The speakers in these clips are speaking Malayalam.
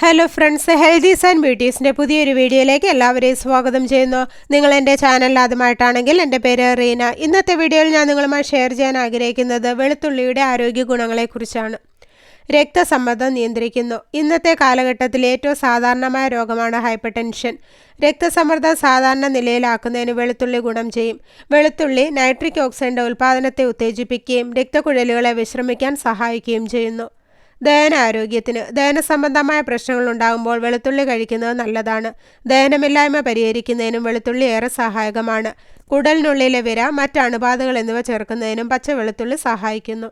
ഹലോ ഫ്രണ്ട്സ് ഹെൽത്തീസ് ആൻഡ് ബ്യൂട്ടീസിന്റെ പുതിയൊരു വീഡിയോയിലേക്ക് എല്ലാവരെയും സ്വാഗതം ചെയ്യുന്നു. നിങ്ങൾ എന്റെ ചാനൽ ആദ്യമായിട്ടാണെങ്കിൽ എന്റെ പേര് റീന. ഇന്നത്തെ വീഡിയോയിൽ ഞാൻ നിങ്ങളുമായി ഷെയർ ചെയ്യാൻ ആഗ്രഹിക്കുന്നത് വെളുത്തുള്ളിയുടെ ആരോഗ്യ ഗുണങ്ങളെക്കുറിച്ചാണ്. രക്തസമ്മർദ്ദം നിയന്ത്രിക്കുന്നു. ഇന്നത്തെ കാലഘട്ടത്തിൽ ഏറ്റവും സാധാരണമായ രോഗമാണ് ഹൈപ്പർ ടെൻഷൻ രക്തസമ്മർദ്ദം സാധാരണ നിലയിലാക്കുന്നതിന് വെളുത്തുള്ളി ഗുണം ചെയ്യും. വെളുത്തുള്ളി നൈട്രിക് ഓക്സൈഡിന്റെ ഉൽപ്പാദനത്തെ ഉത്തേജിപ്പിക്കുകയും രക്തക്കുഴലുകളെ വിശ്രമിക്കാൻ സഹായിക്കുകയും ചെയ്യുന്നു. ദഹന ആരോഗ്യത്തിന് ദഹന സംബന്ധമായ പ്രശ്നങ്ങൾ ഉണ്ടാകുമ്പോൾ വെളുത്തുള്ളി കഴിക്കുന്നത് നല്ലതാണ്. ദഹനമില്ലായ്മ പരിഹരിക്കുന്നതിനും വെളുത്തുള്ളി ഏറെ സഹായകമാണ്. കുടലിനുള്ളിലെ വിര മറ്റ് അണുബാധകൾ എന്നിവ ചേർക്കുന്നതിനും പച്ച വെളുത്തുള്ളി സഹായിക്കുന്നു.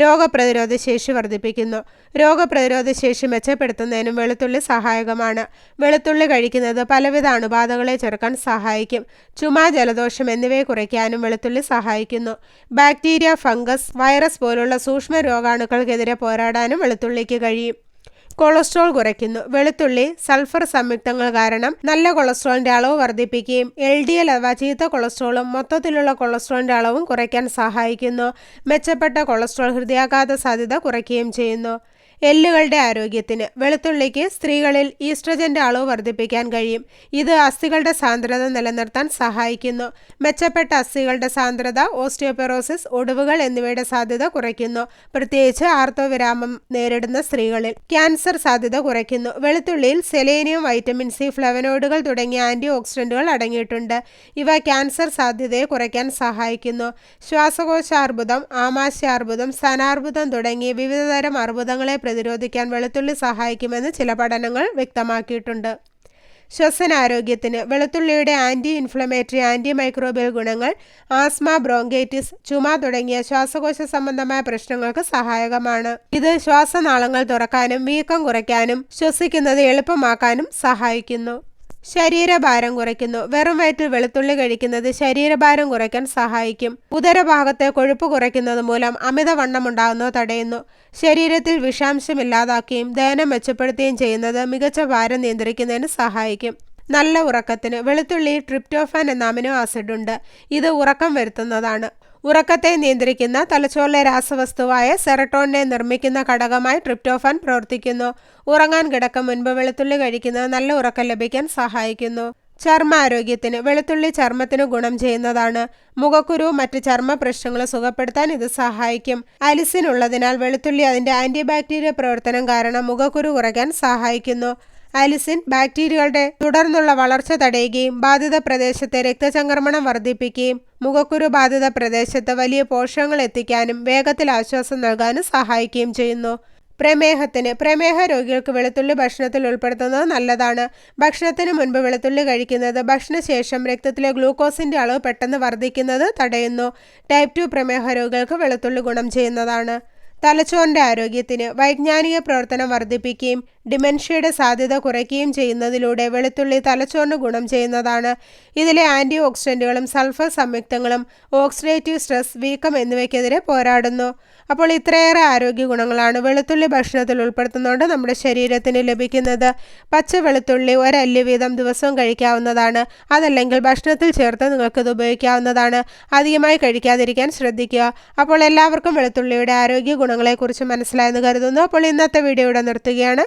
രോഗപ്രതിരോധ ശേഷി വർദ്ധിപ്പിക്കുന്നു. രോഗപ്രതിരോധ ശേഷി മെച്ചപ്പെടുത്തുന്നതിനും വെളുത്തുള്ളി സഹായകമാണ്. വെളുത്തുള്ളി കഴിക്കുന്നത് പലവിധ അണുബാധകളെ ചെറുക്കാൻ സഹായിക്കും. ചുമ ജലദോഷം എന്നിവയെ കുറയ്ക്കാനും വെളുത്തുള്ളി സഹായിക്കുന്നു. ബാക്ടീരിയ ഫംഗസ് വൈറസ് പോലുള്ള സൂക്ഷ്മ രോഗാണുക്കൾക്കെതിരെ പോരാടാനും വെളുത്തുള്ളിക്ക് കഴിയും. കൊളസ്ട്രോൾ കുറയ്ക്കുന്നു. വെളുത്തുള്ളി സൾഫർ സംയുക്തങ്ങൾ കാരണം നല്ല കൊളസ്ട്രോളിന്റെ അളവ് വർദ്ധിപ്പിക്കുകയും എൽ ഡി എൽ അഥവാ ചീത്ത കൊളസ്ട്രോളും മൊത്തത്തിലുള്ള കൊളസ്ട്രോളിന്റെ അളവും കുറയ്ക്കാൻ സഹായിക്കുന്നു. മെച്ചപ്പെട്ട കൊളസ്ട്രോൾ ഹൃദയാഘാത സാധ്യത കുറയ്ക്കുകയും ചെയ്യുന്നു. എല്ലുകളുടെ ആരോഗ്യത്തിന് വെളുത്തുള്ളിക്ക് സ്ത്രീകളിൽ ഈസ്ട്രജന്റെ അളവ് വർദ്ധിപ്പിക്കാൻ കഴിയും. ഇത് അസ്ഥികളുടെ സാന്ദ്രത നിലനിർത്താൻ സഹായിക്കുന്നു. മെച്ചപ്പെട്ട അസ്ഥികളുടെ സാന്ദ്രത ഓസ്റ്റിയോപെറോസിസ് ഒടിവുകൾ എന്നിവയുടെ സാധ്യത കുറയ്ക്കുന്നു. പ്രത്യേകിച്ച് ആർത്തവവിരാമം നേരിടുന്ന സ്ത്രീകളിൽ ക്യാൻസർ സാധ്യത കുറയ്ക്കുന്നു. വെളുത്തുള്ളിയിൽ സെലേനിയം വൈറ്റമിൻ സി ഫ്ലവനോയിഡുകൾ തുടങ്ങിയ ആന്റി ഓക്സിഡന്റുകൾ അടങ്ങിയിട്ടുണ്ട്. ഇവ ക്യാൻസർ സാധ്യതയെ കുറയ്ക്കാൻ സഹായിക്കുന്നു. ശ്വാസകോശാർബുദം ആമാശയാർബുദം സ്ഥാനാർബുദം തുടങ്ങി വിവിധതരം അർബുദങ്ങളെ പ്രതിരോധിക്കാൻ വെളുത്തുള്ളി സഹായിക്കുമെന്ന് ചില പഠനങ്ങൾ വ്യക്തമാക്കിയിട്ടുണ്ട്. ശ്വസനാരോഗ്യത്തിന് വെളുത്തുള്ളിയുടെ ആന്റി ഇൻഫ്ലമേറ്ററി ആന്റി മൈക്രോബിയൽ ഗുണങ്ങൾ ആസ്മ ബ്രോങ്കൈറ്റിസ് ചുമ തുടങ്ങിയ ശ്വാസകോശ സംബന്ധമായ പ്രശ്നങ്ങൾക്ക് സഹായകമാണ്. ഇത് ശ്വാസനാളങ്ങൾ തുറക്കാനും വീക്കം കുറയ്ക്കാനും ശ്വസിക്കുന്നത് എളുപ്പമാക്കാനും സഹായിക്കുന്നു. ശരീരഭാരം കുറയ്ക്കുന്നു. വെറും വയറ്റിൽ വെളുത്തുള്ളി കഴിക്കുന്നത് ശരീരഭാരം കുറയ്ക്കാൻ സഹായിക്കും. ഉദരഭാഗത്തെ കൊഴുപ്പ് കുറയ്ക്കുന്നത് മൂലം അമിതവണ്ണം ഉണ്ടാകുന്നത് തടയുന്നു. ശരീരത്തിൽ വിഷാംശം ഇല്ലാതാക്കുകയും ദഹനം മെച്ചപ്പെടുത്തുകയും ചെയ്യുന്നത് മികച്ച ഭാരം നിയന്ത്രിക്കുന്നതിന് സഹായിക്കും. നല്ല ഉറക്കത്തിന് വെളുത്തുള്ളി ട്രിപ്റ്റോഫാൻ എന്ന അമിനോ ആസിഡ് ഉണ്ട് ഇത് ഉറക്കം വരുത്തുന്നതാണ്. ഉറക്കത്തെ നിയന്ത്രിക്കുന്ന തലച്ചോറിലെ രാസവസ്തുവായ സെറട്ടോണിനെ നിർമ്മിക്കുന്ന ഘടകമായി ട്രിപ്റ്റോഫാൻ പ്രവർത്തിക്കുന്നു. ഉറങ്ങാൻ കിടക്കം മുൻപ് വെളുത്തുള്ളി കഴിക്കുന്നത് നല്ല ഉറക്കം ലഭിക്കാൻ സഹായിക്കുന്നു. ചർമ്മ ആരോഗ്യത്തിന് വെളുത്തുള്ളി ചർമ്മത്തിന് ഗുണം ചെയ്യുന്നതാണ്. മുഖക്കുരു മറ്റ് ചർമ്മ പ്രശ്നങ്ങൾ സുഖപ്പെടുത്താൻ ഇത് സഹായിക്കും. അലിസിനുള്ളതിനാൽ വെളുത്തുള്ളി അതിന്റെ ആന്റിബാക്ടീരിയ പ്രവർത്തനം കാരണം മുഖക്കുരു കുറയ്ക്കാൻ സഹായിക്കുന്നു. അലിസിൻ ബാക്ടീരിയകളുടെ തുടർന്നുള്ള വളർച്ച തടയുകയും ബാധിത പ്രദേശത്തെ രക്തചംക്രമണം വർദ്ധിപ്പിക്കുകയും മുഖക്കുരു ബാധിത പ്രദേശത്ത് വലിയ പോഷകങ്ങൾ എത്തിക്കാനും വേഗത്തിൽ ആശ്വാസം നൽകാനും സഹായിക്കുകയും ചെയ്യുന്നു. പ്രമേഹത്തിന് പ്രമേഹ രോഗികൾക്ക് വെളുത്തുള്ളി ഭക്ഷണത്തിൽ ഉൾപ്പെടുത്തുന്നത് നല്ലതാണ്. ഭക്ഷണത്തിന് മുൻപ് വെളുത്തുള്ളി കഴിക്കുന്നത് ഭക്ഷണശേഷം രക്തത്തിലെ ഗ്ലൂക്കോസിന്റെ അളവ് പെട്ടെന്ന് വർദ്ധിക്കുന്നത് തടയുന്നു. ടൈപ്പ് ടു പ്രമേഹ രോഗികൾക്ക് വെളുത്തുള്ളി ഗുണം ചെയ്യുന്നതാണ്. തലച്ചോറിന്റെ ആരോഗ്യത്തിന് വൈജ്ഞാനിക പ്രവർത്തനം വർദ്ധിപ്പിക്കുകയും ഡിമെൻഷ്യയുടെ സാധ്യത കുറയ്ക്കുകയും ചെയ്യുന്നതിലൂടെ വെളുത്തുള്ളി തലച്ചോറിന് ഗുണം ചെയ്യുന്നതാണ്. ഇതിലെ ആന്റി ഓക്സിഡന്റുകളും സൾഫർ സംയുക്തങ്ങളും ഓക്സിഡേറ്റീവ് സ്ട്രെസ് വീക്കം എന്നിവയ്ക്കെതിരെ പോരാടുന്നു. അപ്പോൾ ഇത്രയേറെ ആരോഗ്യ ഗുണങ്ങളാണ് വെളുത്തുള്ളി ഭക്ഷണത്തിൽ ഉൾപ്പെടുത്തുന്നതുകൊണ്ട് നമ്മുടെ ശരീരത്തിന് ലഭിക്കുന്നത്. പച്ച വെളുത്തുള്ളി ഒരല്ല് വീതം ദിവസവും കഴിക്കാവുന്നതാണ്. അതല്ലെങ്കിൽ ഭക്ഷണത്തിൽ ചേർത്ത് നിങ്ങൾക്കിത് ഉപയോഗിക്കാവുന്നതാണ്. അധികമായി കഴിക്കാതിരിക്കാൻ ശ്രദ്ധിക്കുക. അപ്പോൾ എല്ലാവർക്കും വെളുത്തുള്ളിയുടെ ആരോഗ്യ ഗുണങ്ങളെക്കുറിച്ച് മനസ്സിലായെന്ന് കരുതുന്നു. അപ്പോൾ ഇന്നത്തെ വീഡിയോ ഇവിടെ നിർത്തുകയാണ്.